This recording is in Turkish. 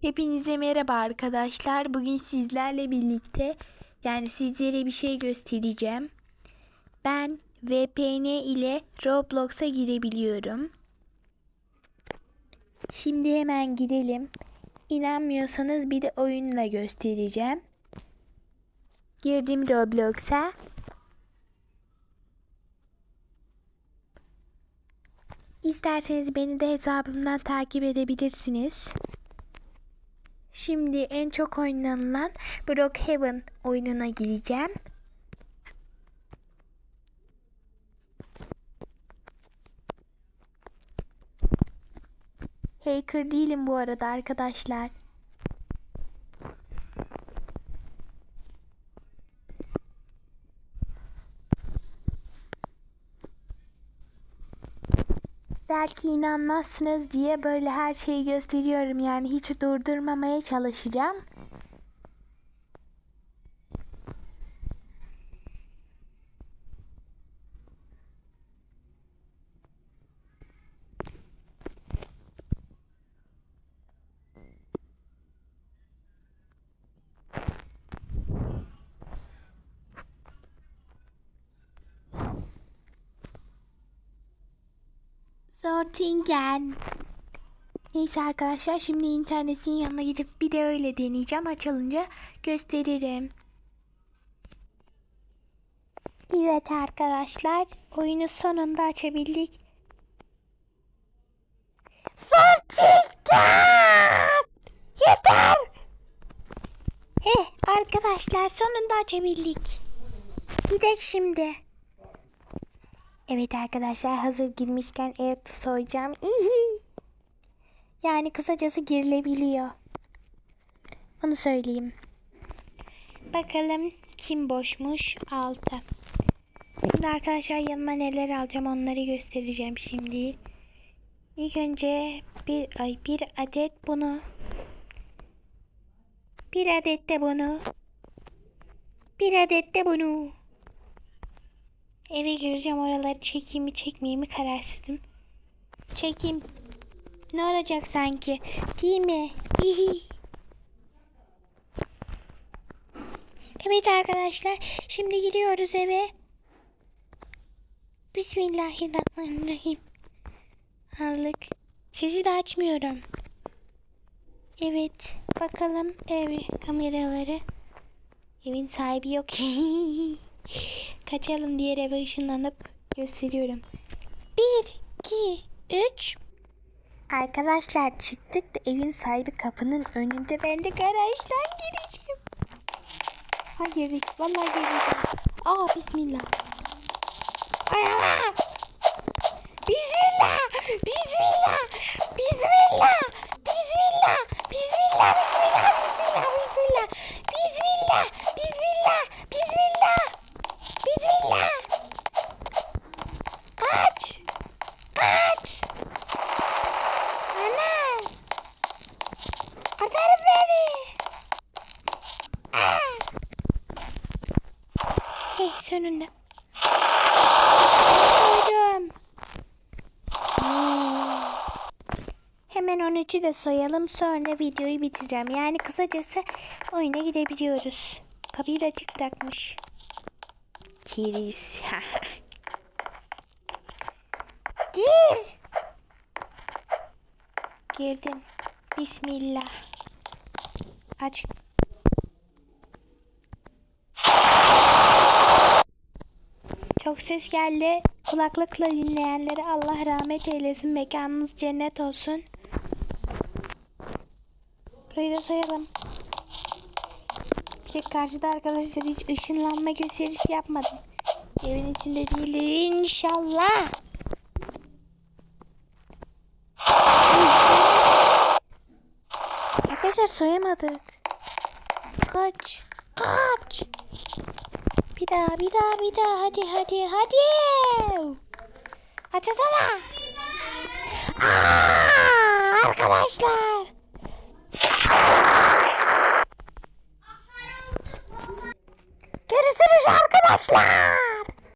Hepinize merhaba arkadaşlar. Bugün sizlerle birlikte yani sizlere bir şey göstereceğim. Ben VPN ile Roblox'a girebiliyorum. Şimdi hemen girelim. İnanmıyorsanız bir de oyunla göstereceğim. Girdim Roblox'a. İsterseniz beni de hesabımdan takip edebilirsiniz. Şimdi en çok oynanılan Brookhaven oyununa gireceğim. Hacker değilim bu arada arkadaşlar. Belki inanmazsınız diye böyle her şeyi gösteriyorum yani hiç durdurmamaya çalışacağım. Sortingen. Neyse arkadaşlar şimdi internetin yanına gidip bir de öyle deneyeceğim. Açılınca gösteririm. Evet arkadaşlar oyunu sonunda açabildik. Sortingen! Yeter! Heh arkadaşlar sonunda açabildik. Gidelim şimdi. Evet arkadaşlar hazır girmişken evet soyacağım. Yani kısacası girilebiliyor. Onu söyleyeyim. Bakalım kim boşmuş? 6. Şimdi arkadaşlar yanıma neler alacağım onları göstereceğim şimdi. İlk önce bir ay bir adet bunu. Bir adet de bunu. Bir adet de bunu. Eve gireceğim oraları çekeyim mi çekmeyeyim mi kararsızım. Çekeyim. Ne olacak sanki? Değil mi? Hihi. evet arkadaşlar. Şimdi gidiyoruz eve. Bismillahirrahmanirrahim. Aldık. Sesi de açmıyorum. Evet. Bakalım ev kameraları. Evin sahibi yok. Kaçalım diğer eve ışınlanıp gösteriyorum. Bir, iki, üç. Arkadaşlar çıktık da evin sahibi kapının önünde. Ben de garajdan gireceğim. Ha girdik. Vallahi girdik. Aa bismillah. Ay Allah. Hey sonunda. Soydum. Hmm. Hemen 13'ü de soyalım sonra videoyu bitireceğim. Yani kısacası oyuna gidebiliyoruz. Kapıyı da açık bırakmış. Kiriz. Gir. Girdim. Bismillah. Aç. Çok ses geldi. Kulaklıkla dinleyenlere Allah rahmet eylesin. Mekanınız cennet olsun. Burayı da soyalım. Direkt karşıda arkadaşlar hiç ışınlanma gösterisi yapmadım. Evin içinde değildir inşallah. Arkadaşlar soyamadık. Kaç. Kaç. Bir daha bir daha bir daha hadi hadi hadi. Açsana. Aa, arkadaşlar. Görüşürüz arkadaşlar.